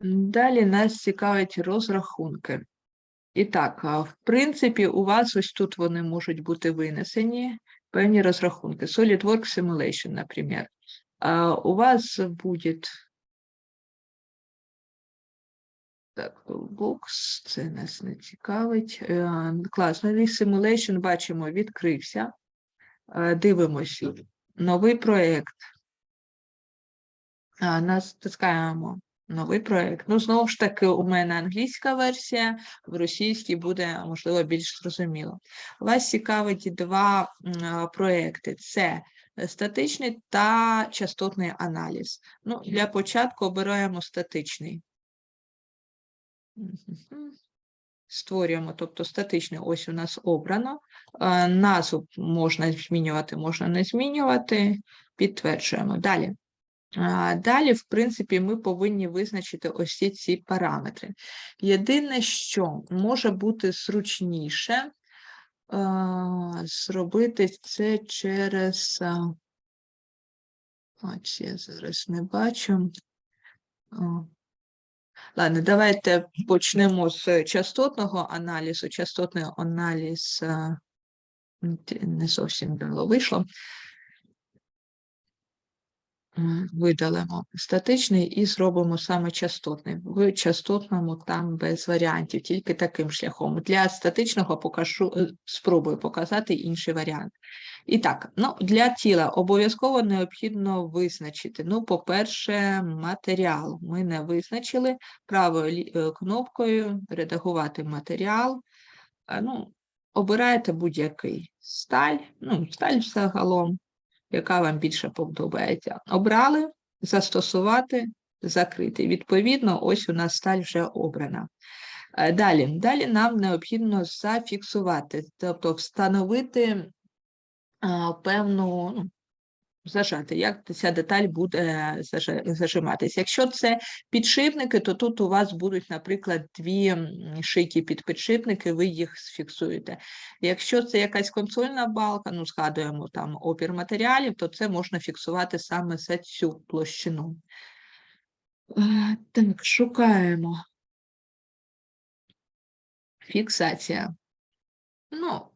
Далі нас цікавить розрахунки. І так, в принципі, у вас ось тут вони можуть бути винесені, певні розрахунки. SolidWorks Simulation, наприклад. А, У вас буде так, бокс, це нас не цікавить. Е, Класно, List Simulation, бачимо, відкрився. Е, Дивимося. Новий проєкт. А, Натискаємо новий проєкт. Ну, знову ж таки, у мене англійська версія, в російській буде, можливо, більш зрозуміло. Вас цікавить два проекти: це статичний та частотний аналіз. Ну, для початку обираємо статичний. Створюємо, тобто статичний, ось у нас обрано. Назву можна змінювати, можна не змінювати. Підтверджуємо. Далі. Далі, в принципі, ми повинні визначити ось ці- параметри. Єдине, що може бути зручніше зробити це через. Ось я зараз не бачу. Ладно, давайте почнемо з частотного аналізу. Частотний аналіз не зовсім вийшло. Видалимо статичний і зробимо саме частотний. В частотному там без варіантів, тільки таким шляхом. Для статичного покажу, е, спробую показати інший варіант. І так, ну, для тіла обов'язково необхідно визначити. Ну, по-перше, матеріал. Ми не визначили правою е, кнопкою редагувати матеріал. Ну, обираєте будь-який сталь, ну, сталь загалом яка вам більше подобається. Обрали, застосувати, закрити. Відповідно, ось у нас сталь вже обрана. Е, Далі, далі нам необхідно зафіксувати, тобто встановити певну, ну, зажати, як ця деталь буде зажи- зажиматись. Якщо це підшипники, то тут у вас будуть, наприклад, дві шийки під підшипники, ви їх сфіксуєте. Якщо це якась консольна балка, ну згадуємо там опір матеріалів, то це можна фіксувати саме за цю площину. Е, Так, шукаємо. Фіксація. Ну,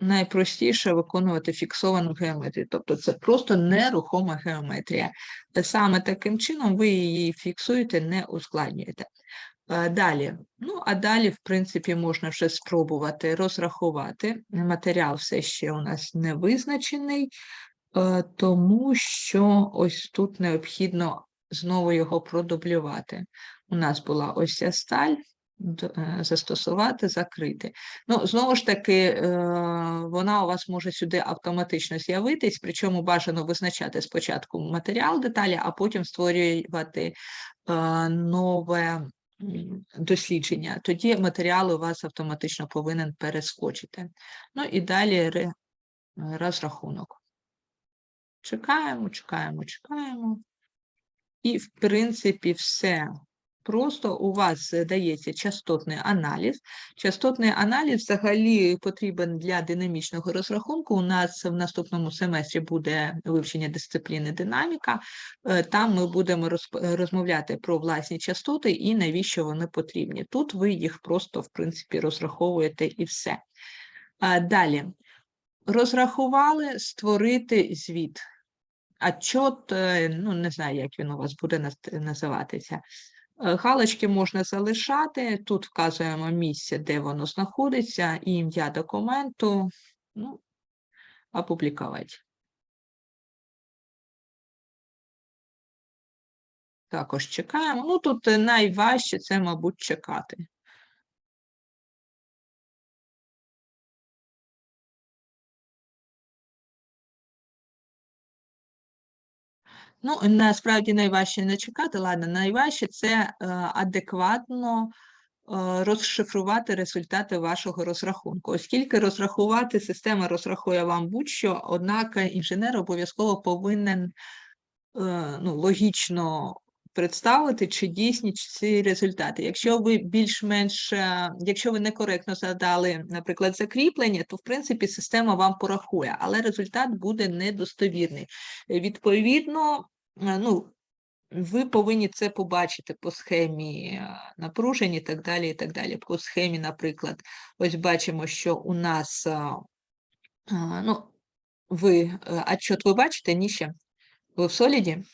найпростіше виконувати фіксовану геометрію, тобто це просто нерухома геометрія. Саме таким чином ви її фіксуєте, не ускладнюєте. Е, Далі, ну а далі, в принципі, можна вже спробувати розрахувати. Матеріал все ще у нас не визначений, е, тому що ось тут необхідно знову його продублювати. У нас була ось ця сталь, е, застосувати, закрити. Ну, знову ж таки, е, вона у вас може сюди автоматично з'явитись, причому бажано визначати спочатку матеріал деталі, а потім створювати е, нове дослідження. Тоді матеріал у вас автоматично повинен перескочити. Ну і далі розрахунок. Чекаємо, чекаємо, чекаємо. І, в принципі, все. Просто у вас е, дається частотний аналіз. Частотний аналіз взагалі потрібен для динамічного розрахунку. У нас в наступному семестрі буде вивчення дисципліни динаміка. Е, Там ми будемо е, розмовляти про власні частоти і навіщо вони потрібні. Тут ви їх просто, в принципі, розраховуєте і все. Далі. Розрахували створити звіт. Отчет, ну не знаю, як він у вас буде називатися. Е, Галочки можна залишати. Тут вказуємо місце, де воно знаходиться, ім'я документу. Ну, опублікувати. Також чекаємо. Ну, тут найважче це, мабуть, чекати. Ну, насправді найважче не чекати, ладно, найважче це е, адекватно е, розшифрувати результати вашого розрахунку. Оскільки розрахувати, система розрахує вам будь-що, однак інженер обов'язково повинен е, ну, логічно представити, чи дійсні ці результати. Якщо ви більш-менш, е, якщо ви некоректно задали, наприклад, закріплення, то в принципі система вам порахує, але результат буде недостовірний. Відповідно, е, ну, ви повинні це побачити по схемі е, напружень і так далі. і так далі. По схемі, наприклад, ось бачимо, що у нас, а, а, ну, ви, е, отчет ви бачите, ні ще? Ви в соліді? Ми в соліді. Е,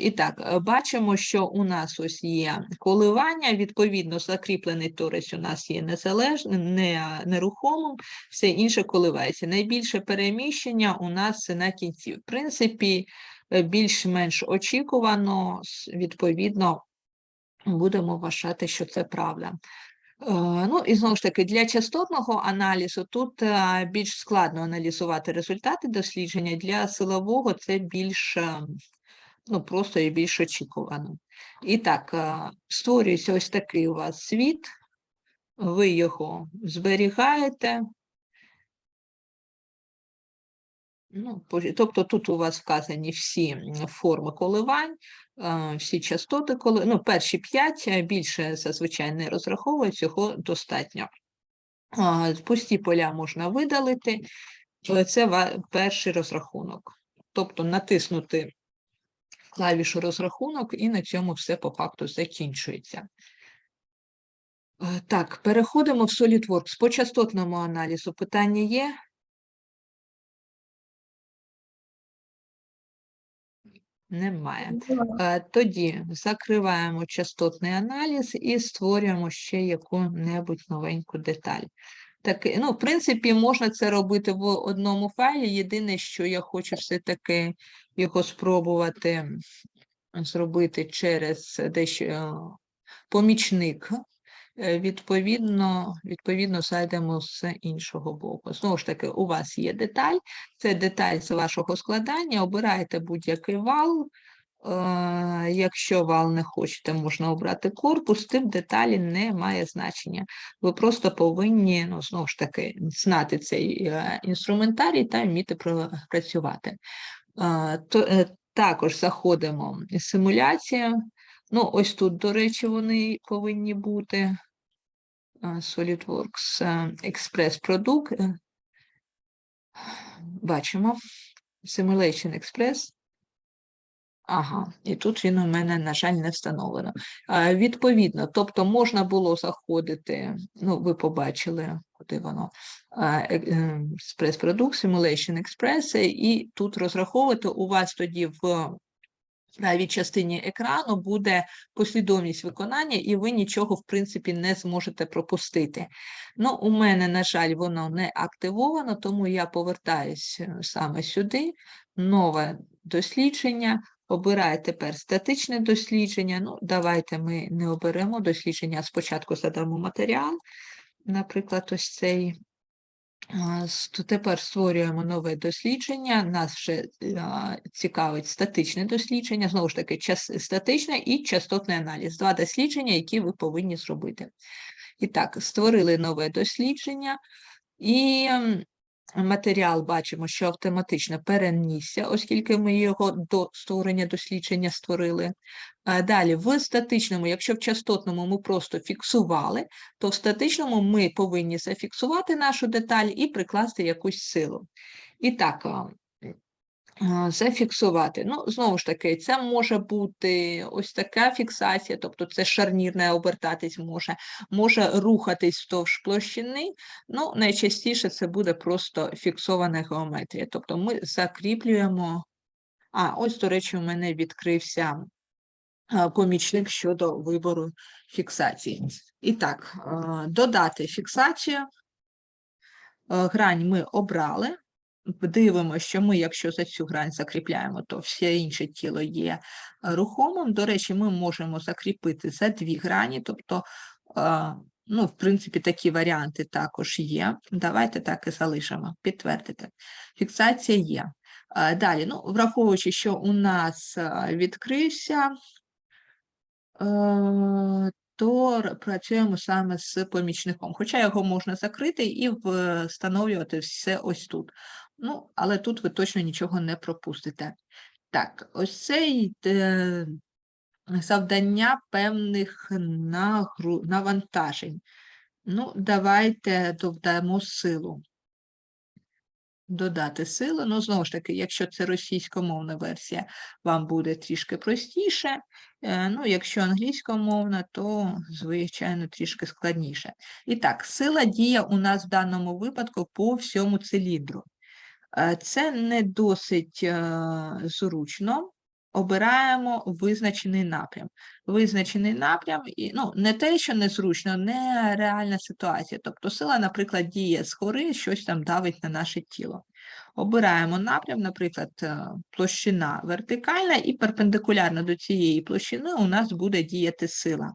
І так, е, бачимо, що у нас ось є коливання, відповідно, закріплений торець у нас є незалежним, не, нерухомим, все інше коливається. Найбільше переміщення у нас на кінці. В принципі, е, більш-менш очікувано, відповідно, будемо вважати, що це правда. Е, Ну і знову ж таки, для частотного аналізу тут е, більш складно аналізувати результати дослідження. Для силового це більш е, ну, просто і більш очікувано. І так, створюється ось такий у вас світ, ви його зберігаєте. Ну, тобто тут у вас вказані всі форми коливань, е, всі частоти коли, ну, перші п'ять е, більше зазвичай не розраховують, цього достатньо. Пусті поля можна видалити. Це перший розрахунок. Тобто натиснути клавішу розрахунок, і на цьому все по факту закінчується. Е, Так, переходимо в SolidWorks. По частотному аналізу питання є? Немає. Е, Тоді закриваємо частотний аналіз і створюємо ще яку-небудь новеньку деталь. Так, ну, в принципі, можна це робити в одному файлі. Єдине, що я хочу все-таки його спробувати зробити через дещо е, помічник. Е, Відповідно, відповідно, зайдемо з іншого боку. Знову ж таки, у вас є деталь, це деталь з вашого складання, обираєте будь-який вал. Е, Якщо вал не хочете, можна обрати корпус, тип деталі не має значення. Ви просто повинні, ну, знову ж таки, знати цей е, інструментарій та вміти працювати. Також заходимо в симуляцію. Ну, ось тут, до речі, вони повинні бути. SolidWorks е, Express Product. е, Бачимо. Simulation Express. Ага, і тут він у мене, на жаль, не встановлено. Відповідно, тобто можна було заходити, ну, ви побачили, куди воно, е, Express Product, Simulation Express, і тут розраховувати у вас тоді в правій частині екрану буде послідовність виконання, і ви нічого, в принципі, не зможете пропустити. Ну, у мене, на жаль, воно не активовано, тому я повертаюсь е, саме сюди, нове дослідження. Обираю тепер статичне дослідження. Ну, давайте ми не оберемо дослідження, спочатку задамо матеріал, наприклад, ось цей. Тепер створюємо нове дослідження. Нас ще цікавить статичне дослідження, знову ж таки, час, статичне і частотний аналіз. Два дослідження, які ви повинні зробити. І так, створили нове дослідження, і матеріал бачимо, що автоматично перенісся, оскільки ми його до створення дослідження створили. Далі, в статичному, якщо в частотному ми просто фіксували, то в статичному ми повинні зафіксувати нашу деталь і прикласти якусь силу. І так, зафіксувати. Ну, знову ж таки, це може бути ось така фіксація, тобто це шарнір не обертатись може, може рухатись вздовж площини. Ну, найчастіше це буде просто фіксована геометрія. Тобто ми закріплюємо. А, ось, до речі, у мене відкрився а, помічник щодо вибору фіксації. І так, додати фіксацію. Е, Грань ми обрали. Дивимося, що ми, якщо за цю грань закріпляємо, то все інше тіло є е, рухомим. До речі, ми можемо закріпити за дві грані, тобто, е, ну, в принципі, такі варіанти також є. Давайте так і залишимо, підтвердити. Фіксація є. Е, Далі, ну, враховуючи, що у нас відкрився, то працюємо саме з помічником. Хоча його можна закрити і встановлювати все ось тут. Ну, але тут ви точно нічого не пропустите. Так, ось це йде завдання певних нагру... навантажень. Ну, давайте додамо силу. додати сили. Ну, знову ж таки, якщо це російськомовна версія, вам буде трішки простіше. Е, Ну, якщо англійськомовна, то, звичайно, трішки складніше. І так, сила діє у нас в даному випадку по всьому циліндру. Е, Це не досить е, зручно. Обираємо визначений напрям. Визначений напрям, і ну, не те, що незручно, не реальна ситуація. Тобто сила, наприклад, діє згори, щось там давить на наше тіло. Обираємо напрям, наприклад, е, площина вертикальна, і перпендикулярно до цієї площини у нас буде діяти сила.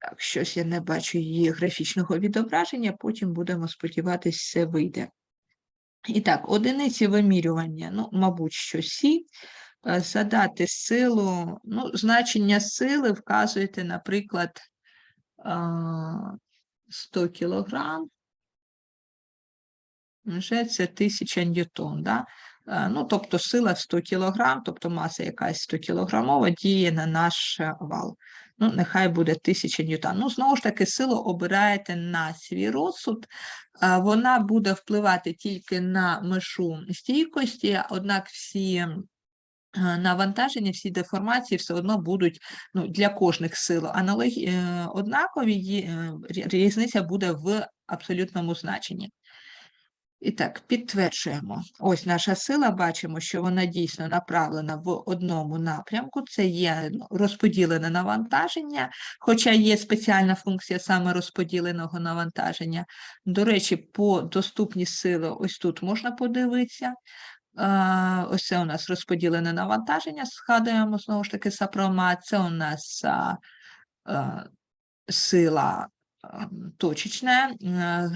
Так, щось я не бачу її графічного відображення, потім будемо сподіватися, все вийде. І так, одиниці вимірювання, ну, мабуть, що сі. Е, Задати силу, ну, значення сили вказуєте, наприклад, 100 кілограм, вже це 1000 ньютон, да? Е, Ну, тобто сила 100 кілограм, тобто маса якась 100 кілограмова діє на наш е, вал. Ну, нехай буде 1000 ньютон. Ну, знову ж таки, силу обираєте на свій розсуд. Вона буде впливати тільки на межу стійкості, однак всі е, навантаження, всі деформації все одно будуть ну, для кожних сил аналогі... е, однакові, е, рі- різниця буде в абсолютному значенні. І так, підтверджуємо. Ось наша сила, бачимо, що вона дійсно направлена в одному напрямку. Це є ну, розподілене навантаження, хоча є спеціальна функція саме розподіленого навантаження. До речі, по доступні сили ось тут можна подивитися. Ось це у нас розподілене навантаження. Згадуємо знову ж таки сапромат. Це у нас а, сила точечна,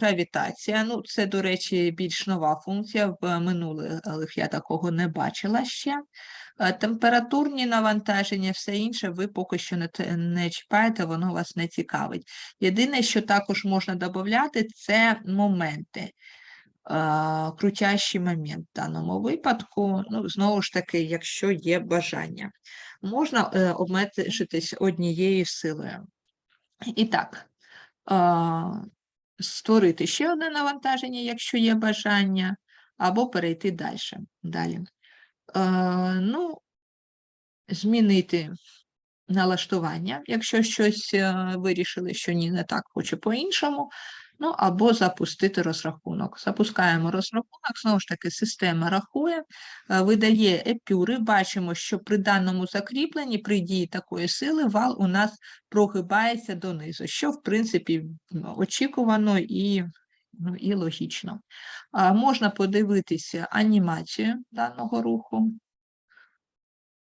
гравітація. Ну, це, до речі, більш нова функція. В минулих я такого не бачила ще. Е, Температурні навантаження, все інше ви поки що не, не чіпаєте, воно вас не цікавить. Єдине, що також можна додати, це моменти. Е, Крутящий момент в даному випадку, ну, знову ж таки, якщо є бажання, можна е, обмежитись однією силою. І так, створити ще одне навантаження, якщо є бажання, або перейти далі. далі. Е, ну, змінити налаштування, якщо щось е, вирішили, що ні, не так хоче по-іншому. Ну, або запустити розрахунок. Запускаємо розрахунок, знову ж таки, система рахує, е, видає епюри. Бачимо, що при даному закріпленні, при дії такої сили, вал у нас прогибається донизу, що, в принципі, очікувано і, ну, і логічно. А, Можна подивитися анімацію даного руху.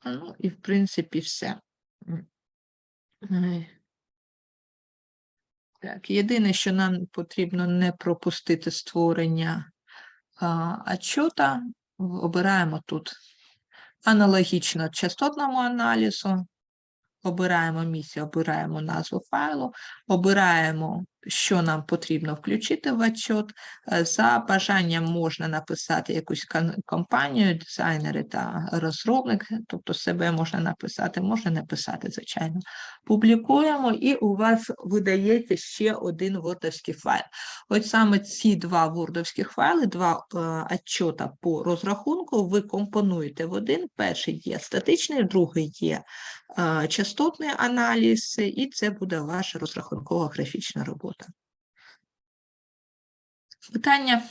Ну, і, в принципі, все. Так, єдине, що нам потрібно не пропустити створення а, отчота, обираємо тут аналогічно частотному аналізу, обираємо місію, обираємо назву файлу, обираємо, що нам потрібно включити в отчет. Е, За бажанням можна написати якусь компанію, дизайнери та розробник, тобто себе можна написати, можна не писати, звичайно. Публікуємо, і у вас видається ще один вордовський файл. От саме ці два вордовських файли, два е, отчота по розрахунку, ви компонуєте в один. Перший є статичний, другий є е, частотний аналіз, і це буде ваша розрахункова графічна робота. Питання?